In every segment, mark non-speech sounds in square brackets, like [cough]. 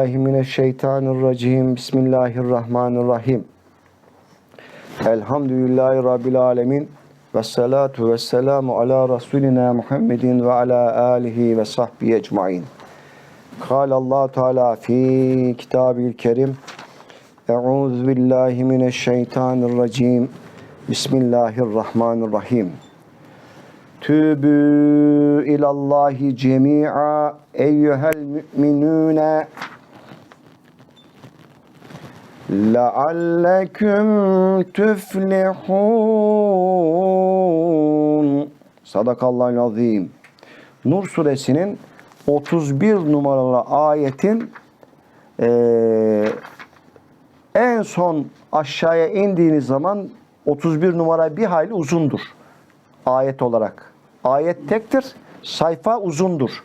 Billahi mineşşeytanirracim. Bismillahirrahmanirrahim. Elhamdülillahi rabbil alamin. Ve salatu ve selamu ala Resulina Muhammedin ve ala alihi ve sahbihi ecmain. Kâle allah Teala fi kitabil kerim. Euzu billahi mineşşeytanirracim. Bismillahirrahmanirrahim. Tübü ilallahi cemi'a eyyuhel müminune لَعَلَّكُمْ تُفْلِحُونَ Sadakallahu azim. Nur suresinin 31 numaralı ayetin eee, en son aşağıya indiğiniz zaman 31 numara bir hayli uzundur. Ayet olarak. Ayet tektir, sayfa uzundur.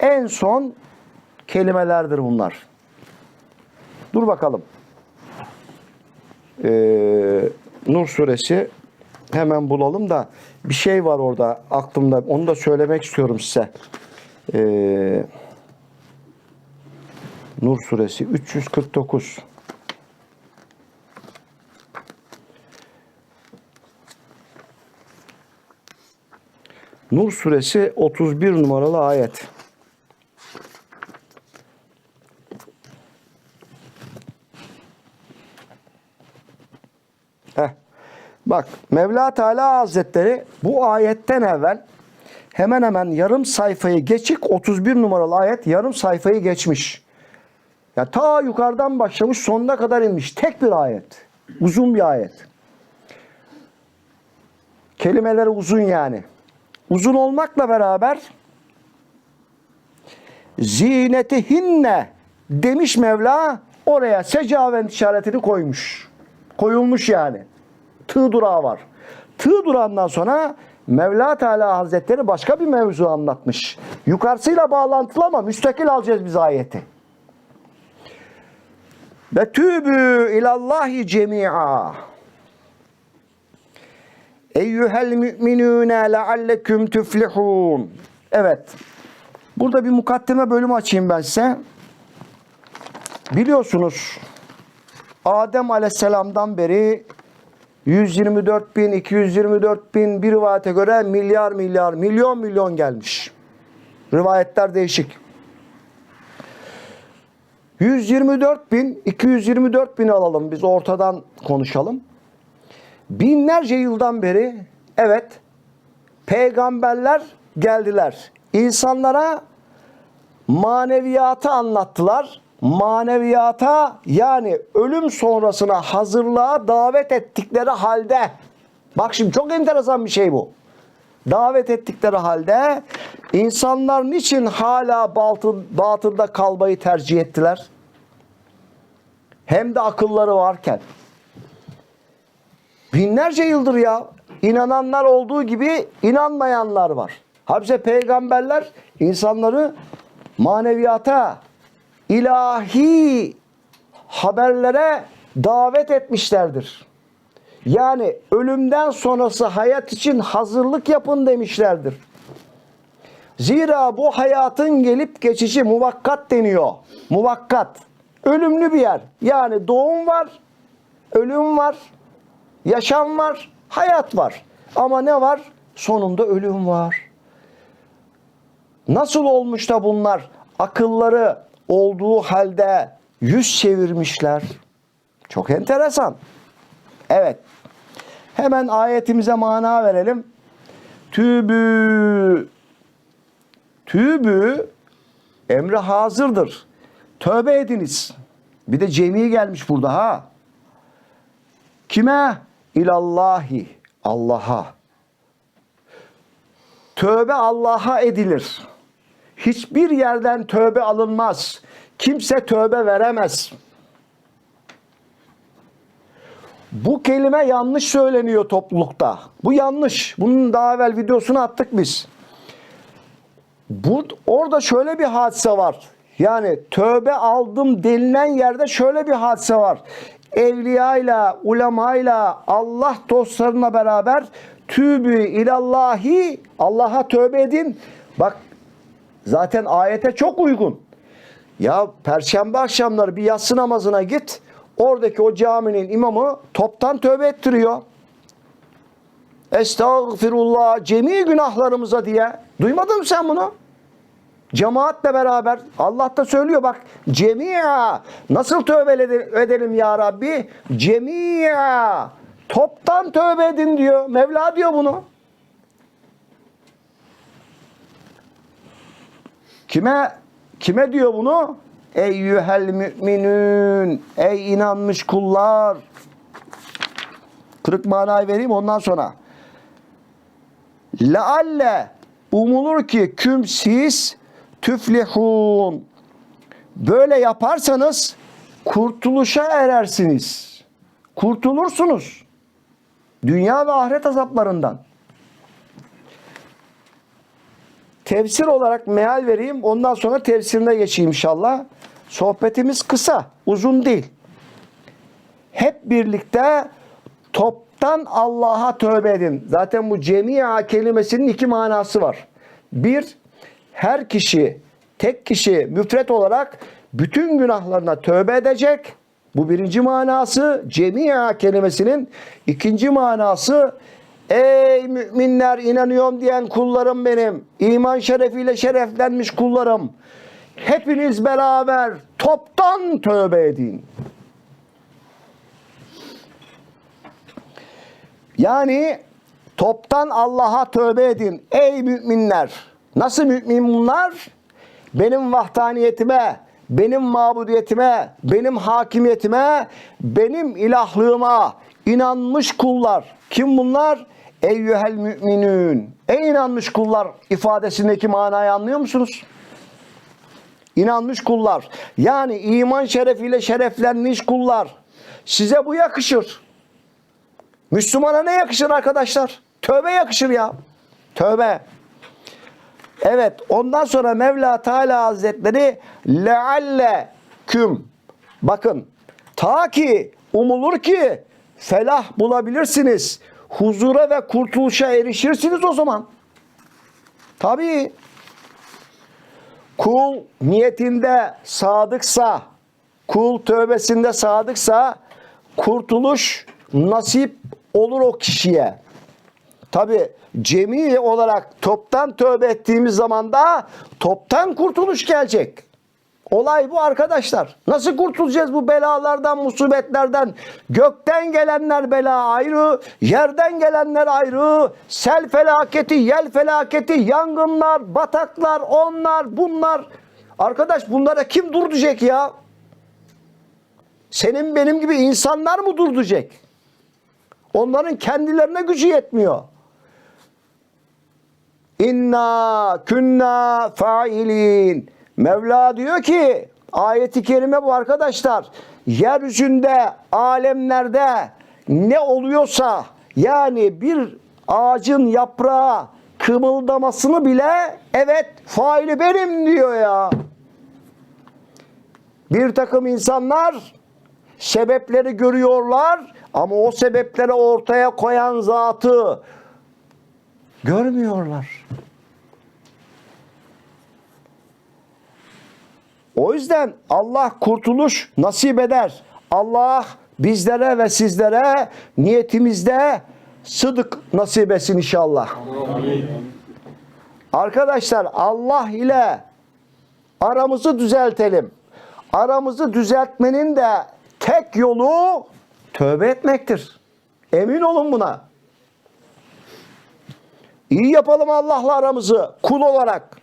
En son kelimelerdir bunlar. Dur bakalım. Ee, Nur suresi hemen bulalım da bir şey var orada aklımda. Onu da söylemek istiyorum size. Ee, Nur suresi 349. Nur suresi 31 numaralı ayet. Bak Mevla Teala Hazretleri bu ayetten evvel hemen hemen yarım sayfayı geçik 31 numaralı ayet yarım sayfayı geçmiş. Ya ta yukarıdan başlamış sonuna kadar inmiş. Tek bir ayet. Uzun bir ayet. Kelimeleri uzun yani. Uzun olmakla beraber zinetihinne demiş Mevla oraya secaven işaretini koymuş. Koyulmuş yani. Tığ durağı var. Tığ durağından sonra Mevla Teala Hazretleri başka bir mevzu anlatmış. Yukarısıyla bağlantılı ama müstakil alacağız biz ayeti. Ve tübü ilallahi cemi'a. Eyyuhel müminûne lealleküm tüflihûn. Evet. Burada bir mukaddeme bölümü açayım ben size. Biliyorsunuz Adem Aleyhisselam'dan beri 124 bin, 224 bin bir rivayete göre milyar milyar, milyon milyon gelmiş. Rivayetler değişik. 124 bin, 224 bin alalım biz ortadan konuşalım. Binlerce yıldan beri evet peygamberler geldiler. İnsanlara maneviyatı anlattılar. Maneviyata yani ölüm sonrasına hazırlığa davet ettikleri halde bak şimdi çok enteresan bir şey bu. Davet ettikleri halde insanlar niçin hala batıl, batılda kalmayı tercih ettiler? Hem de akılları varken. Binlerce yıldır ya inananlar olduğu gibi inanmayanlar var. Hapse peygamberler insanları maneviyata, ilahi haberlere davet etmişlerdir. Yani ölümden sonrası hayat için hazırlık yapın demişlerdir. Zira bu hayatın gelip geçici muvakkat deniyor. Muvakkat. Ölümlü bir yer. Yani doğum var, ölüm var, yaşam var, hayat var. Ama ne var? Sonunda ölüm var. Nasıl olmuş da bunlar akılları olduğu halde yüz çevirmişler? Çok enteresan. Evet. Hemen ayetimize mana verelim. Tübü Tübü emri hazırdır. Tövbe ediniz. Bir de cemi gelmiş burada ha. Kime? İlallahi. Allah'a. Tövbe Allah'a edilir. Hiçbir yerden tövbe alınmaz. Kimse tövbe veremez. Bu kelime yanlış söyleniyor toplulukta. Bu yanlış. Bunun daha evvel videosunu attık biz. Bu, orada şöyle bir hadise var. Yani tövbe aldım denilen yerde şöyle bir hadise var. Evliyayla, ulemayla, Allah dostlarına beraber tübü ilallahi Allah'a tövbe edin. Bak zaten ayete çok uygun. Ya perşembe akşamları bir yatsı namazına git. Oradaki o caminin imamı toptan tövbe ettiriyor. Estağfirullah cemi günahlarımıza diye. Duymadın mı sen bunu? Cemaatle beraber Allah da söylüyor bak cemiya nasıl tövbe ede- edelim ya Rabbi? Cemiya toptan tövbe edin diyor. Mevla diyor bunu. Kime kime diyor bunu? Eyyühel müminün ey inanmış kullar. Kırık manayı vereyim ondan sonra. Lealle umulur ki küm siz tüflihun. Böyle yaparsanız kurtuluşa erersiniz. Kurtulursunuz. Dünya ve ahiret azaplarından. Tefsir olarak meal vereyim. Ondan sonra tefsirine geçeyim inşallah. Sohbetimiz kısa, uzun değil. Hep birlikte toptan Allah'a tövbe edin. Zaten bu cemia kelimesinin iki manası var. Bir, her kişi, tek kişi müfret olarak bütün günahlarına tövbe edecek. Bu birinci manası cemia kelimesinin. ikinci manası ey müminler inanıyorum diyen kullarım benim. iman şerefiyle şereflenmiş kullarım. Hepiniz beraber toptan tövbe edin. Yani toptan Allah'a tövbe edin ey müminler. Nasıl mümin bunlar? Benim vahdaniyetime, benim mabudiyetime, benim hakimiyetime, benim ilahlığıma inanmış kullar. Kim bunlar? Eyyühel müminün. Ey inanmış kullar ifadesindeki manayı anlıyor musunuz? İnanmış kullar. Yani iman şerefiyle şereflenmiş kullar. Size bu yakışır. Müslümana ne yakışır arkadaşlar? Tövbe yakışır ya. Tövbe. Evet ondan sonra Mevla Teala Hazretleri lealle küm. Bakın ta ki umulur ki felah bulabilirsiniz. Huzura ve kurtuluşa erişirsiniz o zaman. Tabii. Kul niyetinde sadıksa, kul tövbesinde sadıksa kurtuluş nasip olur o kişiye. Tabi cemi olarak toptan tövbe ettiğimiz zaman da toptan kurtuluş gelecek. Olay bu arkadaşlar. Nasıl kurtulacağız bu belalardan, musibetlerden? Gökten gelenler bela ayrı, yerden gelenler ayrı. Sel felaketi, yel felaketi, yangınlar, bataklar, onlar, bunlar. Arkadaş bunlara kim durduracak ya? Senin benim gibi insanlar mı durduracak? Onların kendilerine gücü yetmiyor. İnna künna failin. Mevla diyor ki ayeti kerime bu arkadaşlar. Yeryüzünde, alemlerde ne oluyorsa yani bir ağacın yaprağı kımıldamasını bile evet faili benim diyor ya. Bir takım insanlar sebepleri görüyorlar ama o sebepleri ortaya koyan zatı görmüyorlar. O yüzden Allah kurtuluş nasip eder. Allah bizlere ve sizlere niyetimizde sıdık nasip etsin inşallah. Arkadaşlar Allah ile aramızı düzeltelim. Aramızı düzeltmenin de tek yolu tövbe etmektir. Emin olun buna. İyi yapalım Allah'la aramızı kul olarak.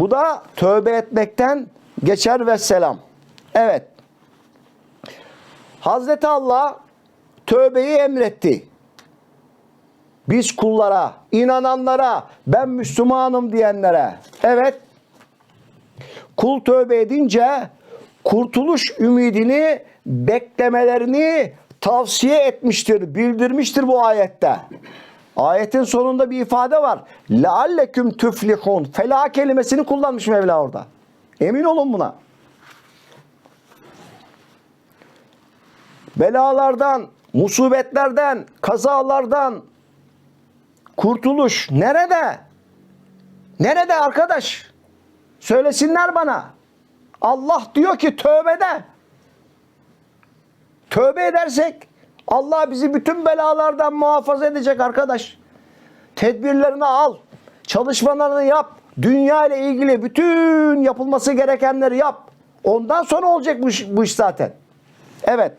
Bu da tövbe etmekten geçer ve selam. Evet. Hazreti Allah tövbeyi emretti. Biz kullara, inananlara, ben Müslümanım diyenlere. Evet. Kul tövbe edince kurtuluş ümidini beklemelerini tavsiye etmiştir, bildirmiştir bu ayette. Ayetin sonunda bir ifade var. Lealleküm tüflihun. Felah kelimesini kullanmış Mevla orada. Emin olun buna. Belalardan, musibetlerden, kazalardan kurtuluş nerede? Nerede arkadaş? Söylesinler bana. Allah diyor ki tövbede. Tövbe edersek Allah bizi bütün belalardan muhafaza edecek arkadaş. Tedbirlerini al. Çalışmalarını yap. Dünya ile ilgili bütün yapılması gerekenleri yap. Ondan sonra olacak bu iş, bu iş zaten. Evet.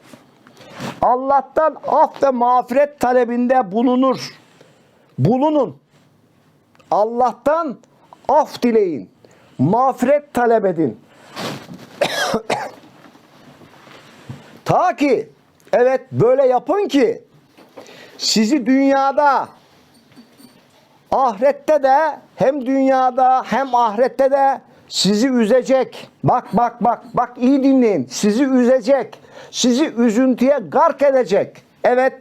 Allah'tan af ve mağfiret talebinde bulunur. Bulunun. Allah'tan af dileyin. Mağfiret talep edin. [coughs] Ta ki evet böyle yapın ki sizi dünyada ahirette de hem dünyada hem ahirette de sizi üzecek. Bak bak bak bak iyi dinleyin. Sizi üzecek. Sizi üzüntüye gark edecek. Evet.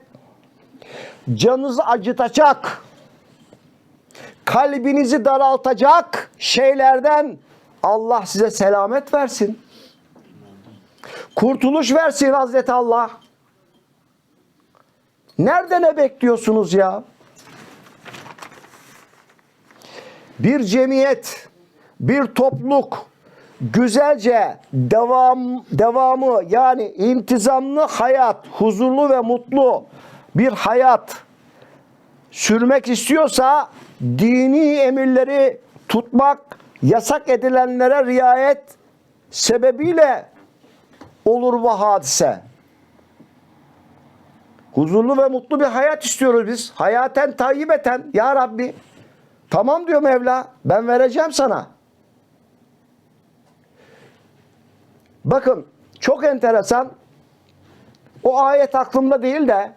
Canınızı acıtacak. Kalbinizi daraltacak şeylerden Allah size selamet versin. Kurtuluş versin Hazreti Allah. Nerede ne bekliyorsunuz ya? Bir cemiyet, bir topluluk güzelce devam devamı yani intizamlı hayat, huzurlu ve mutlu bir hayat sürmek istiyorsa dini emirleri tutmak, yasak edilenlere riayet sebebiyle olur bu hadise. Huzurlu ve mutlu bir hayat istiyoruz biz. Hayaten tayyibeten ya Rabbi. Tamam diyor Mevla. Ben vereceğim sana. Bakın çok enteresan. O ayet aklımda değil de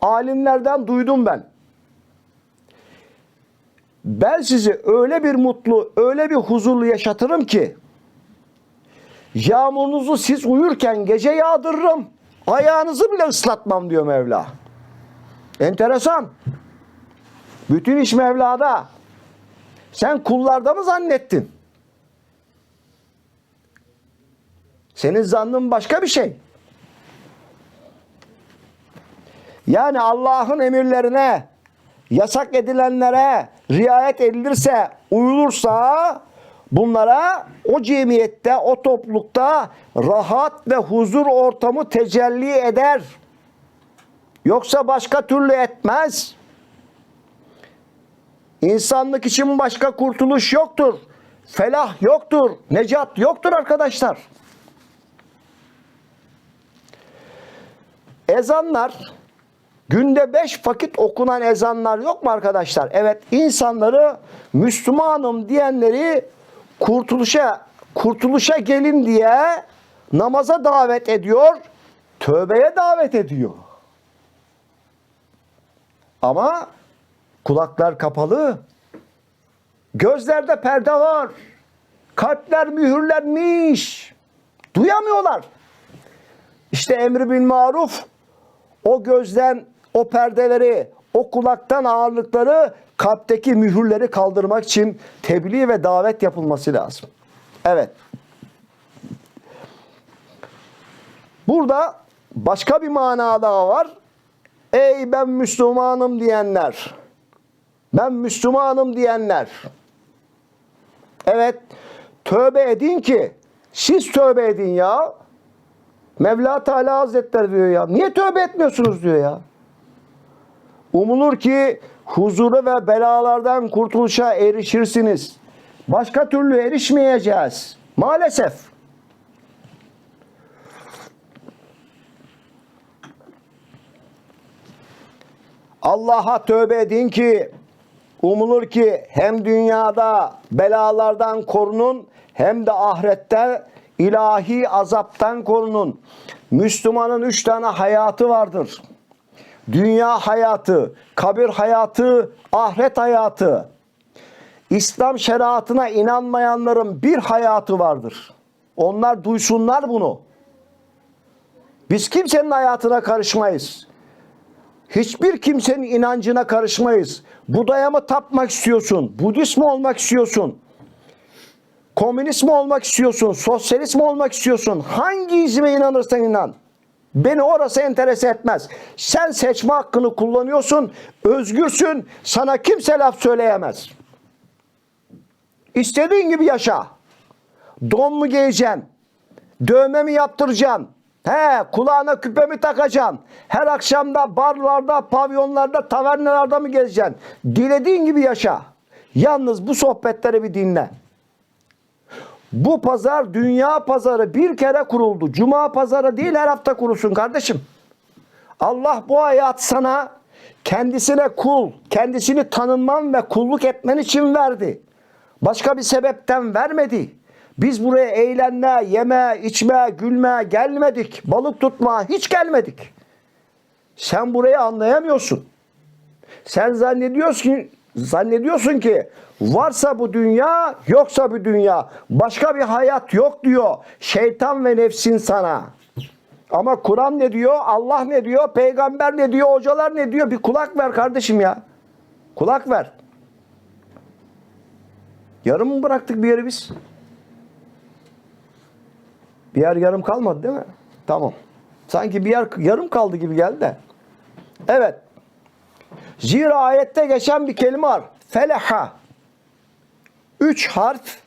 alimlerden duydum ben. Ben sizi öyle bir mutlu, öyle bir huzurlu yaşatırım ki yağmurunuzu siz uyurken gece yağdırırım. Ayağınızı bile ıslatmam diyor Mevla. Enteresan. Bütün iş Mevla'da. Sen kullarda mı zannettin? Senin zannın başka bir şey. Yani Allah'ın emirlerine, yasak edilenlere riayet edilirse, uyulursa bunlara o cemiyette, o toplulukta rahat ve huzur ortamı tecelli eder. Yoksa başka türlü etmez. İnsanlık için başka kurtuluş yoktur. Felah yoktur. Necat yoktur arkadaşlar. Ezanlar günde beş vakit okunan ezanlar yok mu arkadaşlar? Evet insanları Müslümanım diyenleri kurtuluşa kurtuluşa gelin diye namaza davet ediyor, tövbeye davet ediyor. Ama kulaklar kapalı, gözlerde perde var, kalpler mühürlenmiş, duyamıyorlar. İşte emri bil maruf o gözden o perdeleri, o kulaktan ağırlıkları kalpteki mühürleri kaldırmak için tebliğ ve davet yapılması lazım. Evet. Burada başka bir mana daha var. Ey ben Müslümanım diyenler. Ben Müslümanım diyenler. Evet. Tövbe edin ki siz tövbe edin ya. Mevla Teala Hazretleri diyor ya. Niye tövbe etmiyorsunuz diyor ya. Umulur ki huzuru ve belalardan kurtuluşa erişirsiniz. Başka türlü erişmeyeceğiz. Maalesef. Allah'a tövbe edin ki umulur ki hem dünyada belalardan korunun hem de ahirette ilahi azaptan korunun. Müslümanın üç tane hayatı vardır. Dünya hayatı, kabir hayatı, ahiret hayatı. İslam şeriatına inanmayanların bir hayatı vardır. Onlar duysunlar bunu. Biz kimsenin hayatına karışmayız. Hiçbir kimsenin inancına karışmayız. Budaya mı tapmak istiyorsun? Budist mi olmak istiyorsun? Komünist mi olmak istiyorsun? Sosyalist mi olmak istiyorsun? Hangi izime inanırsan inan. Beni orası enterese etmez. Sen seçme hakkını kullanıyorsun. Özgürsün. Sana kimse laf söyleyemez. İstediğin gibi yaşa. Don mu giyeceksin? Dövme mi yaptıracaksın? He, kulağına küpe mi takacaksın? Her akşamda barlarda, pavyonlarda, tavernalarda mı gezeceksin? Dilediğin gibi yaşa. Yalnız bu sohbetleri bir dinle. Bu pazar dünya pazarı bir kere kuruldu. Cuma pazarı değil her hafta kurulsun kardeşim. Allah bu hayat sana kendisine kul, kendisini tanınman ve kulluk etmen için verdi. Başka bir sebepten vermedi. Biz buraya eğlenme, yeme, içme, gülme gelmedik. Balık tutma hiç gelmedik. Sen burayı anlayamıyorsun. Sen zannediyorsun ki, zannediyorsun ki varsa bu dünya yoksa bu dünya. Başka bir hayat yok diyor. Şeytan ve nefsin sana. Ama Kur'an ne diyor? Allah ne diyor? Peygamber ne diyor? Hocalar ne diyor? Bir kulak ver kardeşim ya. Kulak ver. Yarım mı bıraktık bir yeri biz? Bir yer yarım kalmadı değil mi? Tamam. Sanki bir yer yarım kaldı gibi geldi de. Evet. Zira ayette geçen bir kelime var. Feleha. Üç harf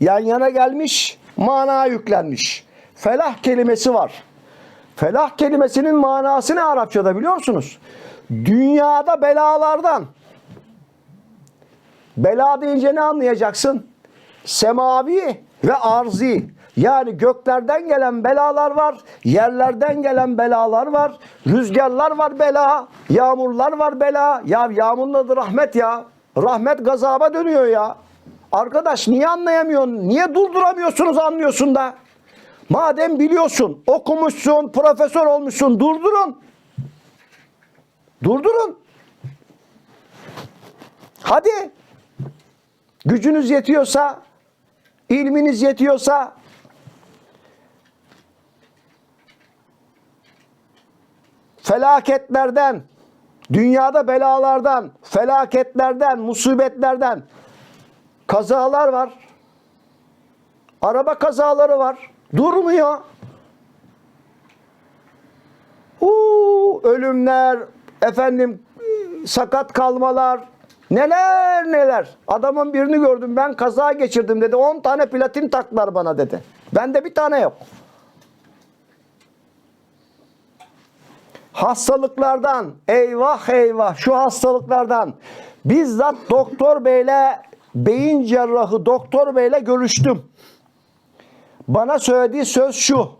yan yana gelmiş, mana yüklenmiş. Felah kelimesi var. Felah kelimesinin manası ne Arapçada biliyor musunuz? Dünyada belalardan. Bela deyince ne anlayacaksın? Semavi ve arzi. Yani göklerden gelen belalar var, yerlerden gelen belalar var, rüzgarlar var bela, yağmurlar var bela. Ya yağmurun adı rahmet ya. Rahmet gazaba dönüyor ya. Arkadaş niye anlayamıyorsun? Niye durduramıyorsunuz anlıyorsun da? Madem biliyorsun, okumuşsun, profesör olmuşsun, durdurun. Durdurun. Hadi. Gücünüz yetiyorsa, ilminiz yetiyorsa felaketlerden, dünyada belalardan, felaketlerden, musibetlerden kazalar var. Araba kazaları var. Durmuyor. Uuu, ölümler, efendim sakat kalmalar, neler neler. Adamın birini gördüm ben kaza geçirdim dedi. 10 tane platin taklar bana dedi. Bende bir tane yok. Hastalıklardan, eyvah eyvah şu hastalıklardan bizzat doktor beyle, beyin cerrahı doktor beyle görüştüm. Bana söylediği söz şu.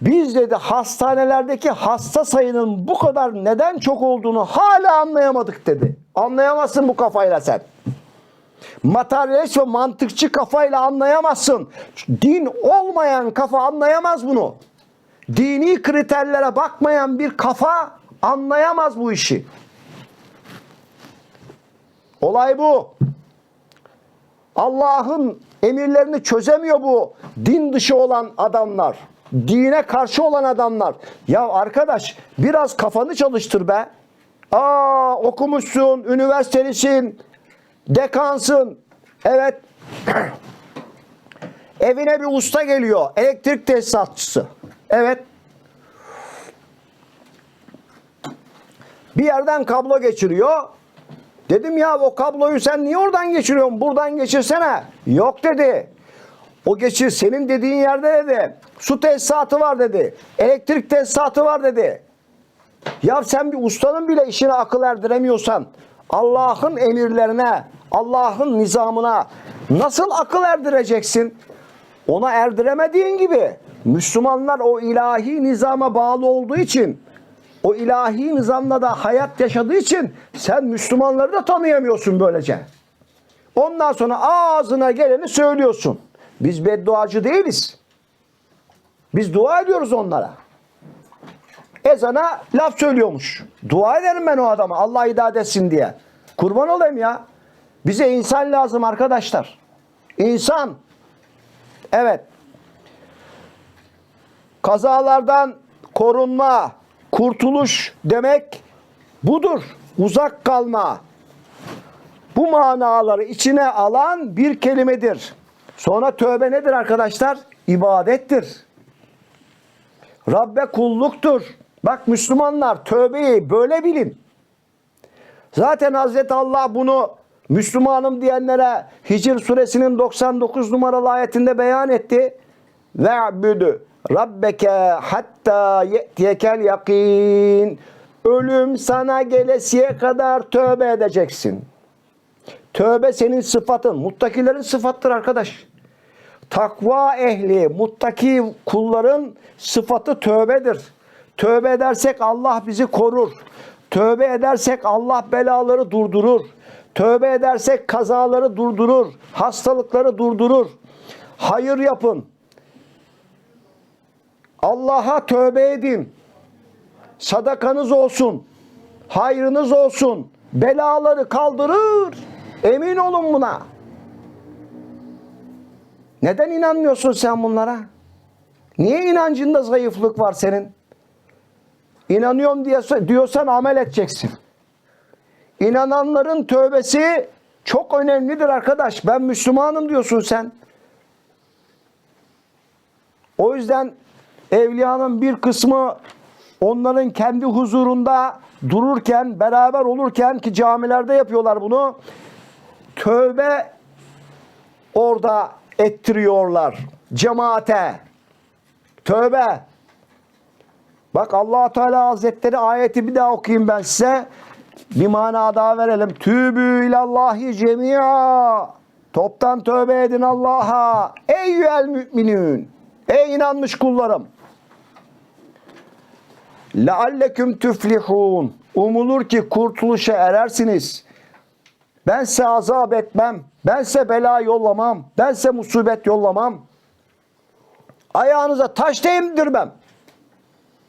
Biz dedi hastanelerdeki hasta sayının bu kadar neden çok olduğunu hala anlayamadık dedi. Anlayamazsın bu kafayla sen. Materyalist ve mantıkçı kafayla anlayamazsın. Din olmayan kafa anlayamaz bunu. Dini kriterlere bakmayan bir kafa anlayamaz bu işi. Olay bu. Allah'ın emirlerini çözemiyor bu din dışı olan adamlar. Dine karşı olan adamlar. Ya arkadaş biraz kafanı çalıştır be. Aa okumuşsun, üniversitelisin, dekansın. Evet. [clears throat] Evine bir usta geliyor. Elektrik tesisatçısı. Evet. Bir yerden kablo geçiriyor. Dedim ya o kabloyu sen niye oradan geçiriyorsun? Buradan geçirsene. Yok dedi. O geçir senin dediğin yerde dedi. Su tesisatı var dedi. Elektrik tesisatı var dedi. Ya sen bir ustanın bile işine akıl erdiremiyorsan Allah'ın emirlerine, Allah'ın nizamına nasıl akıl erdireceksin? Ona erdiremediğin gibi Müslümanlar o ilahi nizama bağlı olduğu için o ilahi nizamla da hayat yaşadığı için sen Müslümanları da tanıyamıyorsun böylece. Ondan sonra ağzına geleni söylüyorsun. Biz bedduacı değiliz. Biz dua ediyoruz onlara. Ezana laf söylüyormuş. Dua ederim ben o adama Allah hidayet etsin diye. Kurban olayım ya. Bize insan lazım arkadaşlar. İnsan. Evet. Kazalardan korunma, kurtuluş demek budur. Uzak kalma. Bu manaları içine alan bir kelimedir. Sonra tövbe nedir arkadaşlar? İbadettir. Rabbe kulluktur. Bak Müslümanlar tövbeyi böyle bilin. Zaten Hazreti Allah bunu Müslümanım diyenlere Hicr suresinin 99 numaralı ayetinde beyan etti. Ve'budu rabbeke hatta ye'tiyekel yakin. Ölüm sana gelesiye kadar tövbe edeceksin. Tövbe senin sıfatın. Muttakilerin sıfattır arkadaş. Takva ehli, muttaki kulların sıfatı tövbedir. Tövbe edersek Allah bizi korur. Tövbe edersek Allah belaları durdurur. Tövbe edersek kazaları durdurur. Hastalıkları durdurur. Hayır yapın. Allah'a tövbe edin. Sadakanız olsun. Hayrınız olsun. Belaları kaldırır. Emin olun buna. Neden inanmıyorsun sen bunlara? Niye inancında zayıflık var senin? İnanıyorum diye diyorsan amel edeceksin. İnananların tövbesi çok önemlidir arkadaş. Ben Müslümanım diyorsun sen. O yüzden evliyanın bir kısmı onların kendi huzurunda dururken, beraber olurken ki camilerde yapıyorlar bunu. Tövbe orada ettiriyorlar cemaate. Tövbe. Bak allah Teala Hazretleri ayeti bir daha okuyayım ben size. Bir mana daha verelim. Tübü ilallahi cemia. Toptan tövbe edin Allah'a. Eyyüel müminün. Ey inanmış kullarım. Lealleküm tüflihun. Umulur ki kurtuluşa erersiniz. Ben size azap etmem. Ben size bela yollamam. Ben size musibet yollamam. Ayağınıza taş değdirmem.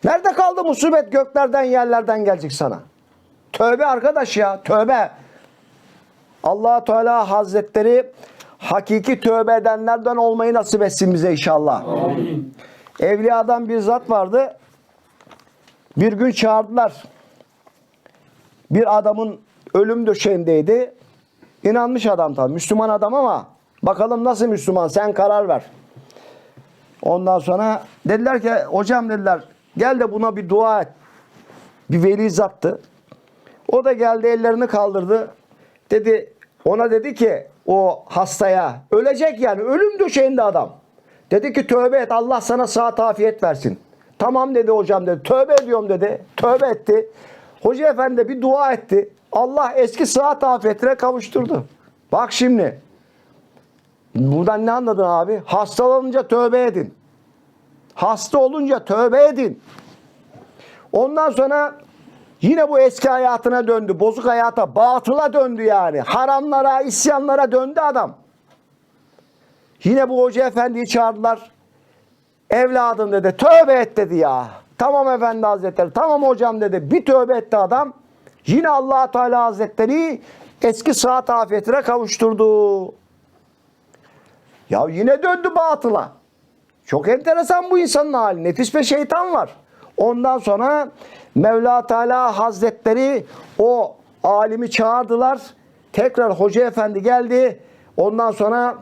Nerede kaldı musibet göklerden yerlerden gelecek sana? Tövbe arkadaş ya tövbe. allah Teala Hazretleri hakiki tövbe edenlerden olmayı nasip etsin bize inşallah. Amin. Evliyadan bir zat vardı. Bir gün çağırdılar. Bir adamın ölüm döşeğindeydi. İnanmış adam tabii. Müslüman adam ama bakalım nasıl Müslüman sen karar ver. Ondan sonra dediler ki hocam dediler gel de buna bir dua et. Bir veli zattı. O da geldi ellerini kaldırdı. Dedi ona dedi ki o hastaya ölecek yani ölüm döşeğinde adam. Dedi ki tövbe et Allah sana sıhhat afiyet versin. Tamam dedi hocam dedi. Tövbe ediyorum dedi. Tövbe etti. Hoca efendi de bir dua etti. Allah eski sıhhat afiyetine kavuşturdu. Bak şimdi. Buradan ne anladın abi? Hastalanınca tövbe edin. Hasta olunca tövbe edin. Ondan sonra yine bu eski hayatına döndü. Bozuk hayata, batıla döndü yani. Haramlara, isyanlara döndü adam. Yine bu hoca efendiyi çağırdılar. Evladım dedi tövbe et dedi ya. Tamam efendi hazretleri tamam hocam dedi. Bir tövbe etti adam. Yine allah Teala hazretleri eski sıhhat afiyetine kavuşturdu. Ya yine döndü batıla. Çok enteresan bu insanın hali. Nefis ve şeytan var. Ondan sonra Mevla Teala Hazretleri o alimi çağırdılar. Tekrar Hoca Efendi geldi. Ondan sonra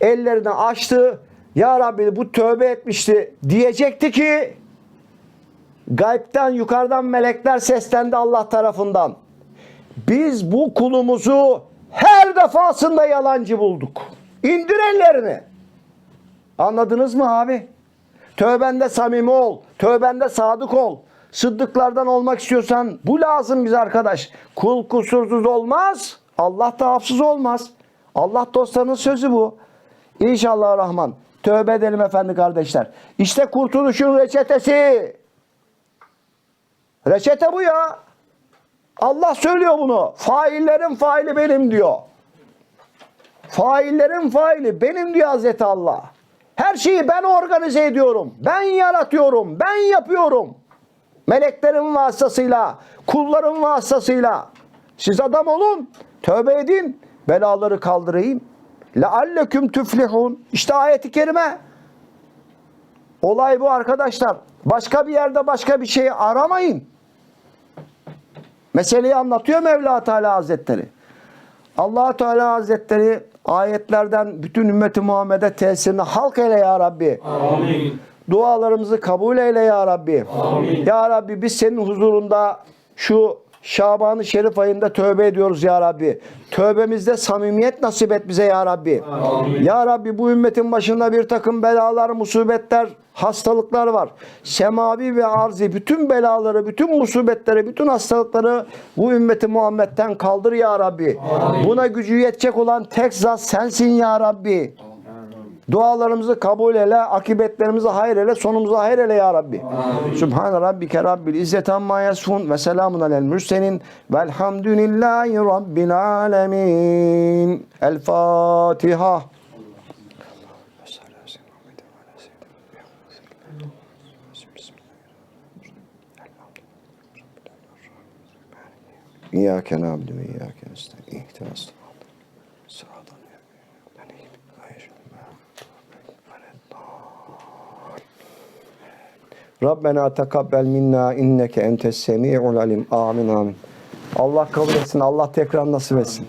ellerini açtı. Ya Rabbi bu tövbe etmişti. Diyecekti ki gaybden yukarıdan melekler seslendi Allah tarafından. Biz bu kulumuzu her defasında yalancı bulduk. İndir ellerini. Anladınız mı abi? Tövbende samimi ol. Tövbende sadık ol. Sıddıklardan olmak istiyorsan bu lazım bize arkadaş. Kul kusursuz olmaz. Allah da hafsız olmaz. Allah dostlarının sözü bu. İnşallah Rahman. Tövbe edelim efendi kardeşler. İşte kurtuluşun reçetesi. Reçete bu ya. Allah söylüyor bunu. Faillerin faili benim diyor. Faillerin faili benim diyor Hazreti Allah. Her şeyi ben organize ediyorum. Ben yaratıyorum. Ben yapıyorum. Meleklerin vasıtasıyla, kulların vasıtasıyla. Siz adam olun. Tövbe edin. Belaları kaldırayım. Lealleküm tüflihun. İşte ayeti kerime. Olay bu arkadaşlar. Başka bir yerde başka bir şey aramayın. Meseleyi anlatıyor Mevla Teala Hazretleri. allah Teala Hazretleri ayetlerden bütün ümmeti Muhammed'e tesirini halk eyle ya Rabbi. Amin. Dualarımızı kabul eyle ya Rabbi. Amin. Ya Rabbi biz senin huzurunda şu Şaban-ı Şerif ayında tövbe ediyoruz ya Rabbi. Tövbemizde samimiyet nasip et bize ya Rabbi. Ya Rabbi bu ümmetin başında bir takım belalar, musibetler, hastalıklar var. Semavi ve arzi bütün belaları, bütün musibetleri, bütün hastalıkları bu ümmeti Muhammed'den kaldır ya Rabbi. Buna gücü yetecek olan tek zat sensin ya Rabbi. Dualarımızı kabul eyle, akıbetlerimizi hayır eyle, sonumuzu hayır eyle ya Rabbi. Subhan rabbike rabbil izzeti amma yasfun ve selamun alel mürselin velhamdülillahi rabbil alemin. El Fatiha. İyyâke nâbdü ve iyyâke nestaîn. İhtinas Rabbena tekabbel minna inneke entes semi'ul alim. Amin amin. Allah kabul etsin. Allah tekrar nasip etsin.